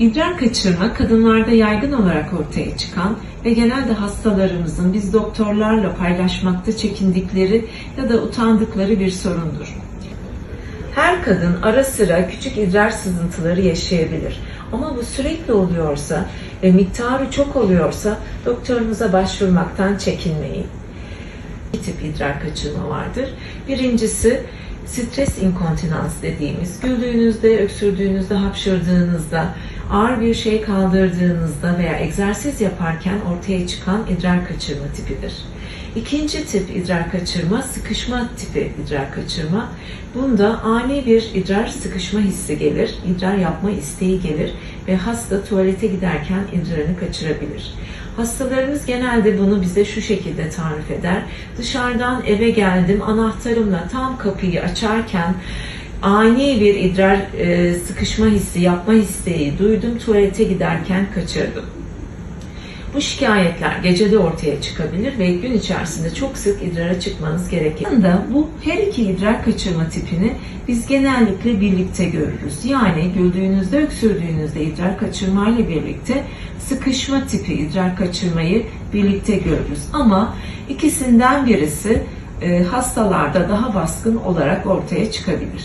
İdrar kaçırma kadınlarda yaygın olarak ortaya çıkan ve genelde hastalarımızın biz doktorlarla paylaşmakta çekindikleri ya da utandıkları bir sorundur. Her kadın ara sıra küçük idrar sızıntıları yaşayabilir. Ama bu sürekli oluyorsa ve miktarı çok oluyorsa doktorunuza başvurmaktan çekinmeyin. İki tip idrar kaçırma vardır. Birincisi stres inkontinans dediğimiz güldüğünüzde, öksürdüğünüzde, hapşırdığınızda, ağır bir şey kaldırdığınızda veya egzersiz yaparken ortaya çıkan idrar kaçırma tipidir. İkinci tip idrar kaçırma sıkışma tipi idrar kaçırma. Bunda ani bir idrar sıkışma hissi gelir, idrar yapma isteği gelir ve hasta tuvalete giderken idrarını kaçırabilir. Hastalarımız genelde bunu bize şu şekilde tarif eder. Dışarıdan eve geldim, anahtarımla tam kapıyı açarken ani bir idrar e, sıkışma hissi, yapma isteği duydum, tuvalete giderken kaçırdım. Bu şikayetler gecede ortaya çıkabilir ve gün içerisinde çok sık idrara çıkmanız gerekir. Aslında bu her iki idrar kaçırma tipini biz genellikle birlikte görürüz. Yani güldüğünüzde, öksürdüğünüzde idrar kaçırma ile birlikte sıkışma tipi idrar kaçırmayı birlikte görürüz. Ama ikisinden birisi e, hastalarda daha baskın olarak ortaya çıkabilir.